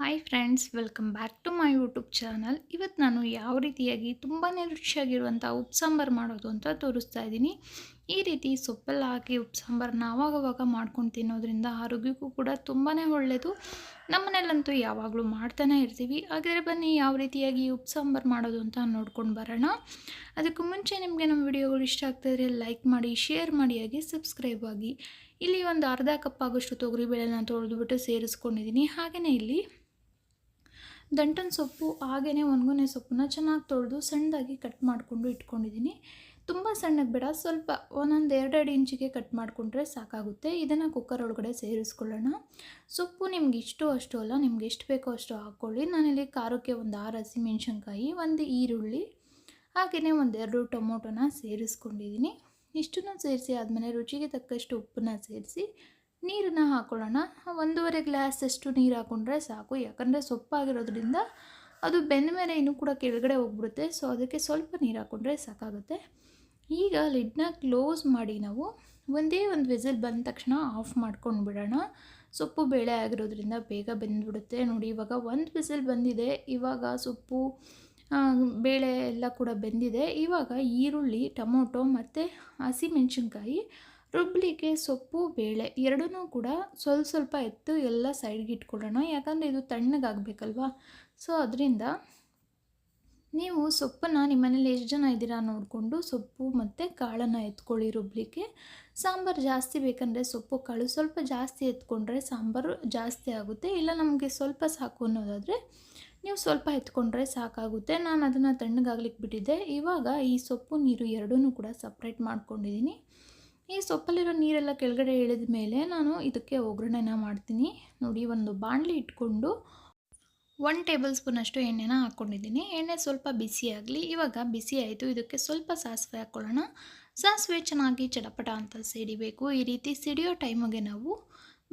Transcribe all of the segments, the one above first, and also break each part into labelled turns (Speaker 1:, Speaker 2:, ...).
Speaker 1: Hi friends welcome back to my YouTube channel ಇವತ್ತು ನಾನು ಯಾವ ರೀತಿಯಾಗಿ ತುಂಬಾ ರುಚಿಯಾಗಿರುವಂಥ ಉಪ್ಪು ಸಾಂಬಾರು ಮಾಡೋದು ಅಂತ ತೋರಿಸ್ತಾ ಇದ್ದೀನಿ. ಈ ರೀತಿ ಸೊಪ್ಪೆಲ್ಲ ಹಾಕಿ ಉಪ್ಪು ಸಾಂಬಾರನ್ನ ಆವಾಗವಾಗ ಮಾಡ್ಕೊಂಡು ತಿನ್ನೋದ್ರಿಂದ ಆರೋಗ್ಯಕ್ಕೂ ಕೂಡ ತುಂಬಾ ಒಳ್ಳೆಯದು. ನಮ್ಮನೇಲಂತೂ ಯಾವಾಗಲೂ ಮಾಡ್ತಾನೆ ಇರ್ತೀವಿ. ಹಾಗಾದರೆ ಬನ್ನಿ ಯಾವ ರೀತಿಯಾಗಿ ಉಪ್ಪು ಸಾಂಬಾರು ಮಾಡೋದು ಅಂತ ನೋಡ್ಕೊಂಡು ಬರೋಣ. ಅದಕ್ಕೂ ಮುಂಚೆ ನಿಮಗೆ ನಮ್ಮ ವಿಡಿಯೋಗಳು ಇಷ್ಟ ಆಗ್ತಾಯಿದ್ರೆ ಲೈಕ್ ಮಾಡಿ, ಶೇರ್ ಮಾಡಿ, ಹಾಗೆ ಸಬ್ಸ್ಕ್ರೈಬ್ ಆಗಿ. ಇಲ್ಲಿ ಒಂದು ಅರ್ಧ ಕಪ್ ಆಗೋಷ್ಟು ತೊಗರಿಬೇಳೆನ ತೊಳೆದುಬಿಟ್ಟು ಸೇರಿಸ್ಕೊಂಡಿದ್ದೀನಿ. ಹಾಗೆಯೇ ಇಲ್ಲಿ ದಂಟನ ಸೊಪ್ಪು ಹಾಗೆಯೇ ಒಣಗೊನೆ ಸೊಪ್ಪನ್ನ ಚೆನ್ನಾಗಿ ತೊಳೆದು ಸಣ್ಣದಾಗಿ ಕಟ್ ಮಾಡಿಕೊಂಡು ಇಟ್ಕೊಂಡಿದ್ದೀನಿ. ತುಂಬ ಸಣ್ಣಗೆ ಬೇಡ, ಸ್ವಲ್ಪ ಒಂದೊಂದು ಎರಡೆರಡು ಇಂಚಿಗೆ ಕಟ್ ಮಾಡಿಕೊಂಡ್ರೆ ಸಾಕಾಗುತ್ತೆ. ಇದನ್ನು ಕುಕ್ಕರ್ ಒಳಗಡೆ ಸೇರಿಸ್ಕೊಳ್ಳೋಣ. ಸೊಪ್ಪು ನಿಮ್ಗೆ ಇಷ್ಟು ಅಷ್ಟು ಅಲ್ಲ, ನಿಮ್ಗೆ ಎಷ್ಟು ಬೇಕೋ ಅಷ್ಟು ಹಾಕ್ಕೊಳ್ಳಿ. ನಾನಿಲ್ಲಿ ಖಾರಕ್ಕೆ ಒಂದು ಆರು ಹಸಿಮೆಣ್ಸಿನ್ಕಾಯಿ ಒಂದು ಈರುಳ್ಳಿ ಹಾಗೆಯೇ ಒಂದೆರಡು ಟೊಮೊಟೊನ ಸೇರಿಸ್ಕೊಂಡಿದ್ದೀನಿ. ಇಷ್ಟನ್ನು ಸೇರಿಸಿ ಆದಮೇಲೆ ರುಚಿಗೆ ತಕ್ಕಷ್ಟು ಉಪ್ಪನ್ನ ಸೇರಿಸಿ ನೀರನ್ನು ಹಾಕ್ಕೊಳ್ಳೋಣ ಒಂದೂವರೆ ಗ್ಲಾಸಷ್ಟು ನೀರು ಹಾಕೊಂಡ್ರೆ ಸಾಕು. ಯಾಕಂದರೆ ಸೊಪ್ಪಾಗಿರೋದ್ರಿಂದ ಅದು ಬೆಂದ ಮೇಲೆ ಇನ್ನೂ ಕೂಡ ಕೆಳಗಡೆ ಹೋಗ್ಬಿಡುತ್ತೆ. ಸೊ ಅದಕ್ಕೆ ಸ್ವಲ್ಪ ನೀರು ಹಾಕ್ಕೊಂಡ್ರೆ ಸಾಕಾಗುತ್ತೆ. ಈಗ ಲಿಡ್ನ ಕ್ಲೋಸ್ ಮಾಡಿ ನಾವು ಒಂದೇ ಒಂದು ವಿಸಿಲ್ ಬಂದ ತಕ್ಷಣ ಆಫ್ ಮಾಡ್ಕೊಂಡು ಬಿಡೋಣ ಸೊಪ್ಪು ಬೇಳೆ ಆಗಿರೋದ್ರಿಂದ ಬೇಗ ಬೆಂದ್ಬಿಡುತ್ತೆ. ನೋಡಿ, ಇವಾಗ ಒಂದು ವಿಸಿಲ್ ಬಂದಿದೆ. ಇವಾಗ ಸೊಪ್ಪು ಬೇಳೆ ಎಲ್ಲ ಕೂಡ ಬೆಂದಿದೆ. ಇವಾಗ ಈರುಳ್ಳಿ, ಟೊಮೊಟೊ ಮತ್ತು ಹಸಿಮೆಣ್ಸಿನ್ಕಾಯಿ ರುಬ್ಲಿಕ್ಕೆ ಸೊಪ್ಪು, ಬೇಳೆ ಎರಡೂ ಕೂಡ ಸ್ವಲ್ಪ ಸ್ವಲ್ಪ ಎತ್ತು ಎಲ್ಲ ಸೈಡ್ಗೆ ಇಟ್ಕೊಳ್ಳೋಣ. ಯಾಕಂದರೆ ಇದು ತಣ್ಣಗಾಗಬೇಕಲ್ವಾ? ಸೊ ಅದರಿಂದ ನೀವು ಸೊಪ್ಪನ್ನು ನಿಮ್ಮ ಮನೇಲಿ ಎಷ್ಟು ಜನ ಇದ್ದೀರಾ ನೋಡಿಕೊಂಡು ಸೊಪ್ಪು ಮತ್ತು ಕಾಳನ್ನು ಎತ್ಕೊಳ್ಳಿ ರುಬ್ಲಿಕ್ಕೆ ಸಾಂಬಾರು ಜಾಸ್ತಿ ಬೇಕಂದರೆ ಸೊಪ್ಪು, ಕಾಳು ಸ್ವಲ್ಪ ಜಾಸ್ತಿ ಎತ್ಕೊಂಡ್ರೆ ಸಾಂಬಾರು ಜಾಸ್ತಿ ಆಗುತ್ತೆ. ಇಲ್ಲ ನಮಗೆ ಸ್ವಲ್ಪ ಸಾಕು ಅನ್ನೋದಾದರೆ ನೀವು ಸ್ವಲ್ಪ ಎತ್ಕೊಂಡ್ರೆ ಸಾಕಾಗುತ್ತೆ. ನಾನು ಅದನ್ನು ತಣ್ಣಗಾಗ್ಲಿಕ್ಕೆ ಬಿಟ್ಟಿದ್ದೆ. ಇವಾಗ ಈ ಸೊಪ್ಪು, ನೀರು ಎರಡೂ ಕೂಡ ಸಪ್ರೇಟ್ ಮಾಡ್ಕೊಂಡಿದ್ದೀನಿ ಈ ಸೊಪ್ಪಲ್ಲಿರೋ ನೀರೆಲ್ಲ ಕೆಳಗಡೆ ಇಳಿದ ಮೇಲೆ ನಾನು ಇದಕ್ಕೆ ಒಗ್ಗರಣೆನ ಮಾಡ್ತೀನಿ. ನೋಡಿ, ಒಂದು ಬಾಣಲಿ ಇಟ್ಕೊಂಡು ಒನ್ ಟೇಬಲ್ ಸ್ಪೂನಷ್ಟು ಎಣ್ಣೆನ ಹಾಕ್ಕೊಂಡಿದ್ದೀನಿ ಎಣ್ಣೆ ಸ್ವಲ್ಪ ಬಿಸಿ ಆಗಲಿ, ಇವಾಗ ಬಿಸಿ ಆಯಿತು, ಇದಕ್ಕೆ ಸ್ವಲ್ಪ ಸಾಸಿವೆ ಹಾಕ್ಕೊಳ್ಳೋಣ ಸಾಸಿವೆ ಚೆನ್ನಾಗಿ ಚಡಪಟ ಅಂತ ಸಿಡಿಬೇಕು ಈ ರೀತಿ ಸಿಡಿಯೋ ಟೈಮಿಗೆ ನಾವು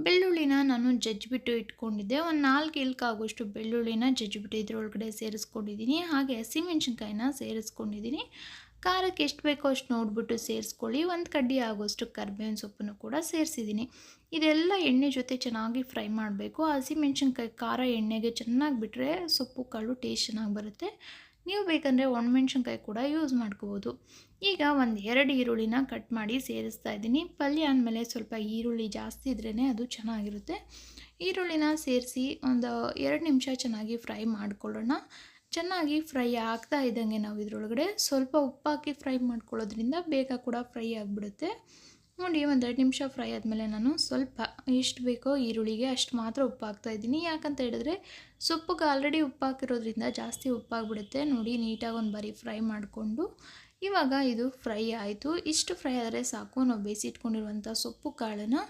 Speaker 1: ಬೆಳ್ಳುಳ್ಳಿನ ನಾನು ಜಜ್ಜಿಬಿಟ್ಟು ಇಟ್ಕೊಂಡಿದ್ದೆ. ಒಂದು ನಾಲ್ಕು ಇಲ್ಕಾಗೋಷ್ಟು ಬೆಳ್ಳುಳ್ಳಿನ ಜಜ್ಜಿಬಿಟ್ಟು ಇದರೊಳಗಡೆ ಸೇರಿಸ್ಕೊಂಡಿದ್ದೀನಿ. ಹಾಗೆ ಹಸಿಮೆಣ್ಸಿನ್ಕಾಯಿನ ಸೇರಿಸ್ಕೊಂಡಿದ್ದೀನಿ. ಖಾರಕ್ಕೆ ಎಷ್ಟು ಬೇಕೋ ಅಷ್ಟು ನೋಡಿಬಿಟ್ಟು ಸೇರಿಸ್ಕೊಳ್ಳಿ. ಒಂದು ಕಡ್ಡಿ ಆಗೋಷ್ಟು ಕರ್ಬೇವಿನ ಸೊಪ್ಪನ್ನು ಕೂಡ ಸೇರಿಸಿದ್ದೀನಿ. ಇದೆಲ್ಲ ಎಣ್ಣೆ ಜೊತೆ ಚೆನ್ನಾಗಿ ಫ್ರೈ ಮಾಡಬೇಕು. ಹಸಿಮೆಣ್ಸಿನ್ಕಾಯಿ ಖಾರ ಎಣ್ಣೆಗೆ ಚೆನ್ನಾಗಿ ಬಿಟ್ಟರೆ ಸೊಪ್ಪು ಕಾಳು ಟೇಸ್ಟ್ ಚೆನ್ನಾಗಿ ಬರುತ್ತೆ. ನೀವು ಬೇಕಂದರೆ ಒಣಮೆಣ್ಸಿನ್ಕಾಯಿ ಕೂಡ ಯೂಸ್ ಮಾಡ್ಕೋಬೋದು. ಈಗ ಒಂದು ಎರಡು ಈರುಳ್ಳಿನ ಕಟ್ ಮಾಡಿ ಸೇರಿಸ್ತಾ ಇದ್ದೀನಿ. ಪಲ್ಯ ಅಂದಮೇಲೆ ಸ್ವಲ್ಪ ಈರುಳ್ಳಿ ಜಾಸ್ತಿ ಇದ್ರೇ ಅದು ಚೆನ್ನಾಗಿರುತ್ತೆ. ಈರುಳ್ಳಿನ ಸೇರಿಸಿ ಒಂದು ಎರಡು ನಿಮಿಷ ಚೆನ್ನಾಗಿ ಫ್ರೈ ಮಾಡ್ಕೊಳ್ಳೋಣ. ಚೆನ್ನಾಗಿ ಫ್ರೈ ಆಗ್ತಾ ಇದ್ದಂಗೆ ನಾವು ಇದರೊಳಗಡೆ ಸ್ವಲ್ಪ ಉಪ್ಪಾಕಿ ಫ್ರೈ ಮಾಡ್ಕೊಳ್ಳೋದ್ರಿಂದ ಬೇಗ ಕೂಡ ಫ್ರೈ ಆಗಿಬಿಡುತ್ತೆ. ನೋಡಿ ಒಂದೆರಡು ನಿಮಿಷ ಫ್ರೈ ಆದಮೇಲೆ ನಾನು ಸ್ವಲ್ಪ ಎಷ್ಟು ಬೇಕೋ ಈರುಳ್ಳಿಗೆ ಅಷ್ಟು ಮಾತ್ರ ಉಪ್ಪು ಹಾಕ್ತಾ ಇದ್ದೀನಿ. ಯಾಕಂತ ಹೇಳಿದ್ರೆ ಸೊಪ್ಪಿಗೆ ಆಲ್ರೆಡಿ ಉಪ್ಪು ಹಾಕಿರೋದ್ರಿಂದ ಜಾಸ್ತಿ ಉಪ್ಪಾಗ್ಬಿಡುತ್ತೆ. ನೋಡಿ, ನೀಟಾಗಿ ಒಂದು ಬಾರಿ ಫ್ರೈ ಮಾಡಿಕೊಂಡು ಇವಾಗ ಇದು ಫ್ರೈ ಆಯಿತು. ಇಷ್ಟು ಫ್ರೈ ಆದರೆ ಸಾಕು. ನಾವು ಬೇಯಿಸಿಟ್ಕೊಂಡಿರುವಂಥ ಸೊಪ್ಪು ಕಾಳನ್ನು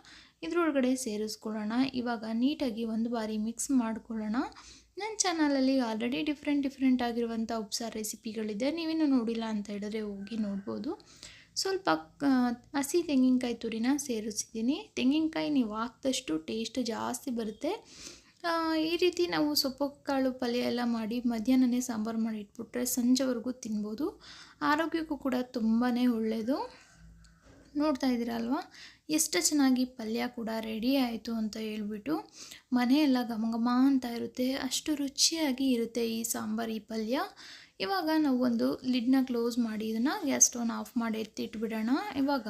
Speaker 1: ಇದರೊಳಗಡೆ ಸೇರಿಸ್ಕೊಳ್ಳೋಣ. ಇವಾಗ ನೀಟಾಗಿ ಒಂದು ಬಾರಿ ಮಿಕ್ಸ್ ಮಾಡ್ಕೊಳ್ಳೋಣ. ನನ್ನ ಚಾನಲಲ್ಲಿ ಆಲ್ರೆಡಿ ಡಿಫ್ರೆಂಟ್ ಡಿಫ್ರೆಂಟ್ ಆಗಿರುವಂಥ ಉಪ್ಸಾರು ರೆಸಿಪಿಗಳಿದೆ ನೀವೇನು ನೋಡಿಲ್ಲ ಅಂತ ಹೇಳಿದ್ರೆ ಹೋಗಿ ನೋಡ್ಬೋದು. ಸ್ವಲ್ಪ ಹಸಿ ತೆಂಗಿನಕಾಯಿ ತುರಿನ ಸೇರಿಸಿದ್ದೀನಿ. ತೆಂಗಿನಕಾಯಿ ನೀವು ಹಾಕಿದಷ್ಟು ಟೇಸ್ಟ್ ಜಾಸ್ತಿ ಬರುತ್ತೆ. ಈ ರೀತಿ ನಾವು ಸೊಪ್ಪು ಕಾಳು ಪಲ್ಯ ಎಲ್ಲ ಮಾಡಿ ಮಧ್ಯಾಹ್ನನೇ ಸಾಂಬಾರು ಮಾಡಿ ಇಟ್ಬಿಟ್ರೆ ಸಂಜೆವರೆಗೂ ತಿನ್ಬೋದು. ಆರೋಗ್ಯಕ್ಕೂ ಕೂಡ ತುಂಬಾ ಒಳ್ಳೆಯದು ನೋಡ್ತಾ ಇದ್ದೀರಲ್ವ ಎಷ್ಟು ಚೆನ್ನಾಗಿ ಪಲ್ಯ ಕೂಡ ರೆಡಿ ಆಯಿತು ಅಂತ ಹೇಳ್ಬಿಟ್ಟು ಮನೆಯೆಲ್ಲ ಘಮ ಘಮ ಅಂತ ಇರುತ್ತೆ. ಅಷ್ಟು ರುಚಿಯಾಗಿ ಇರುತ್ತೆ ಈ ಸಾಂಬಾರು, ಈ ಪಲ್ಯ. ಇವಾಗ ನಾವು ಒಂದು ಲಿಡ್ನ ಕ್ಲೋಸ್ ಮಾಡಿ ಇದನ್ನು ಗ್ಯಾಸ್ ಸ್ಟೋನ್ ಆಫ್ ಮಾಡಿ ಎತ್ತಿಟ್ಬಿಡೋಣ. ಇವಾಗ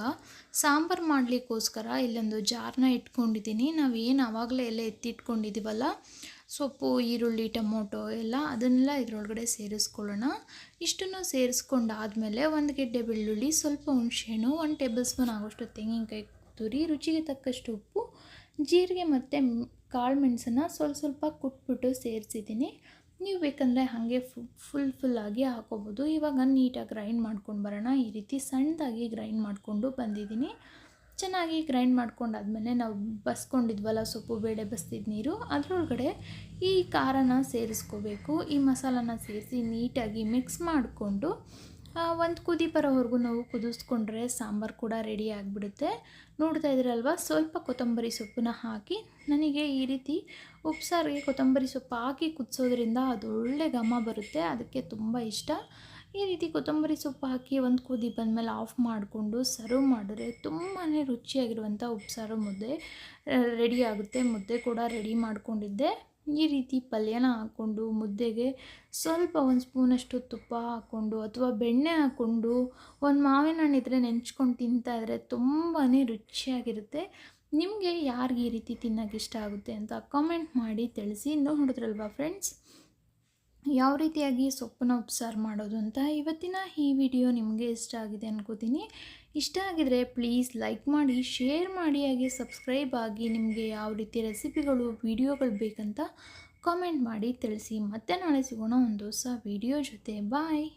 Speaker 1: ಸಾಂಬಾರು ಮಾಡಲಿಕ್ಕೋಸ್ಕರ ಇಲ್ಲೊಂದು ಜಾರ್ನ ಇಟ್ಕೊಂಡಿದ್ದೀನಿ. ನಾವು ಏನು ಆವಾಗಲೇ ಎಲ್ಲ ಎತ್ತಿಟ್ಕೊಂಡಿದ್ದೀವಲ್ಲ ಸೊಪ್ಪು, ಈರುಳ್ಳಿ, ಟೊಮೊಟೊ ಎಲ್ಲ ಅದನ್ನೆಲ್ಲ ಇದರೊಳಗಡೆ ಸೇರಿಸ್ಕೊಳ್ಳೋಣ. ಇಷ್ಟನ್ನು ಸೇರಿಸ್ಕೊಂಡಾದಮೇಲೆ ಒಂದು ಗೆಡ್ಡೆ ಬೆಳ್ಳುಳ್ಳಿ, ಸ್ವಲ್ಪ ಹುಣಸೆಹಣ್ಣು, ಒಂದು ಟೇಬಲ್ ಸ್ಪೂನ್ ಆಗೋಷ್ಟು ತೆಂಗಿನಕಾಯಿ ತುರಿ, ರುಚಿಗೆ ತಕ್ಕಷ್ಟು ಉಪ್ಪು, ಜೀರಿಗೆ ಮತ್ತು ಕಾಳು ಮೆಣಸನ್ನು ಸ್ವಲ್ಪ ಸ್ವಲ್ಪ ಕುಟ್ಬಿಟ್ಟು ಸೇರಿಸಿದ್ದೀನಿ. ನೀವು ಬೇಕಂದರೆ ಹಾಗೆ ಫುಲ್ ಫುಲ್ಲಾಗಿ ಹಾಕೋಬೋದು. ಇವಾಗ ನೀಟಾಗಿ ಗ್ರೈಂಡ್ ಮಾಡ್ಕೊಂಡು ಬರೋಣ. ಈ ರೀತಿ ಸಣ್ಣದಾಗಿ ಗ್ರೈಂಡ್ ಮಾಡಿಕೊಂಡು ಬಂದಿದ್ದೀನಿ. ಚೆನ್ನಾಗಿ ಗ್ರೈಂಡ್ ಮಾಡ್ಕೊಂಡಾದ್ಮೇಲೆ ನಾವು ಬಸ್ಕೊಂಡಿದ್ವಲ್ಲ, ಸೊಪ್ಪು, ಬೇಳೆ ಬಸ್ತಿದ್ದ ನೀರು, ಅದರೊಳಗಡೆ ಈ ಖಾರನ ಸೇರಿಸ್ಕೋಬೇಕು. ಈ ಮಸಾಲಾನ ಸೇರಿಸಿ ನೀಟಾಗಿ ಮಿಕ್ಸ್ ಮಾಡಿಕೊಂಡು ಒಂದು ಕುದಿ ಬರೋವರೆಗೂ ನಾವು ಕುದಿಸ್ಕೊಂಡ್ರೆ ಸಾಂಬಾರು ಕೂಡ ರೆಡಿ ಆಗಿಬಿಡುತ್ತೆ. ನೋಡ್ತಾ ಇದ್ದೀರಲ್ವ ಸ್ವಲ್ಪ ಕೊತ್ತಂಬರಿ ಸೊಪ್ಪನ್ನ ಹಾಕಿ, ನನಗೆ ಈ ರೀತಿ ಉಪ್ಸಾರಿಗೆ ಕೊತ್ತಂಬರಿ ಸೊಪ್ಪು ಹಾಕಿ ಕುದಿಸೋದ್ರಿಂದ ಅದು ಒಳ್ಳೆ ಘಮ ಬರುತ್ತೆ. ಅದಕ್ಕೆ ತುಂಬ ಇಷ್ಟ. ಈ ರೀತಿ ಕೊತ್ತಂಬರಿ ಸೊಪ್ಪು ಹಾಕಿ ಒಂದು ಕುದಿ ಬಂದಮೇಲೆ ಆಫ್ ಮಾಡಿಕೊಂಡು ಸರ್ವ್ ಮಾಡಿದ್ರೆ ತುಂಬಾ ರುಚಿಯಾಗಿರುವಂಥ ಉಪ್ಸಾರು ಮುದ್ದೆ ರೆಡಿ ಆಗುತ್ತೆ. ಮುದ್ದೆ ಕೂಡ ರೆಡಿ ಮಾಡಿಕೊಂಡಿದ್ದೆ. ಈ ರೀತಿ ಪಲ್ಯನ ಹಾಕ್ಕೊಂಡು ಮುದ್ದೆಗೆ ಸ್ವಲ್ಪ ಒಂದು ಸ್ಪೂನಷ್ಟು ತುಪ್ಪ ಹಾಕ್ಕೊಂಡು ಅಥವಾ ಬೆಣ್ಣೆ ಹಾಕ್ಕೊಂಡು ಒಂದು ಮಾವಿನ ಹಣ್ಣಿದ್ರೆ ನೆಂಚ್ಕೊಂಡು ತಿಂತಾ ಇದ್ರೆ ತುಂಬಾ ರುಚಿಯಾಗಿರುತ್ತೆ. ನಿಮಗೆ ಯಾರಿಗೆ ಈ ರೀತಿ ತಿನ್ನೋಕೆ ಇಷ್ಟ ಆಗುತ್ತೆ ಅಂತ ಕಾಮೆಂಟ್ ಮಾಡಿ ತಿಳಿಸಿ. ನೋಡಿದ್ರಲ್ವಾ ಫ್ರೆಂಡ್ಸ್ ಯಾವ ರೀತಿಯಾಗಿ ಸೊಪ್ಪನ್ನು ಅಬ್ಸರ್ವ್ ಮಾಡೋದು ಅಂತ ಇವತ್ತಿನ ಈ ವಿಡಿಯೋ ನಿಮಗೆ ಇಷ್ಟ ಆಗಿದೆ ಅನ್ಕೋತೀನಿ. ಇಷ್ಟ ಆಗಿದರೆ ಪ್ಲೀಸ್ ಲೈಕ್ ಮಾಡಿ ಶೇರ್ ಮಾಡಿ, ಹಾಗೆ ಸಬ್ಸ್ಕ್ರೈಬ್ ಆಗಿ ನಿಮಗೆ ಯಾವ ರೀತಿ ರೆಸಿಪಿಗಳು ವಿಡಿಯೋಗಳು ಬೇಕಂತ ಕಾಮೆಂಟ್ ಮಾಡಿ ತಿಳಿಸಿ. ಮತ್ತೆ ನಾಳೆ ಸಿಗೋಣ ಒಂದು ಹೊಸ ವಿಡಿಯೋ ಜೊತೆ. ಬಾಯ್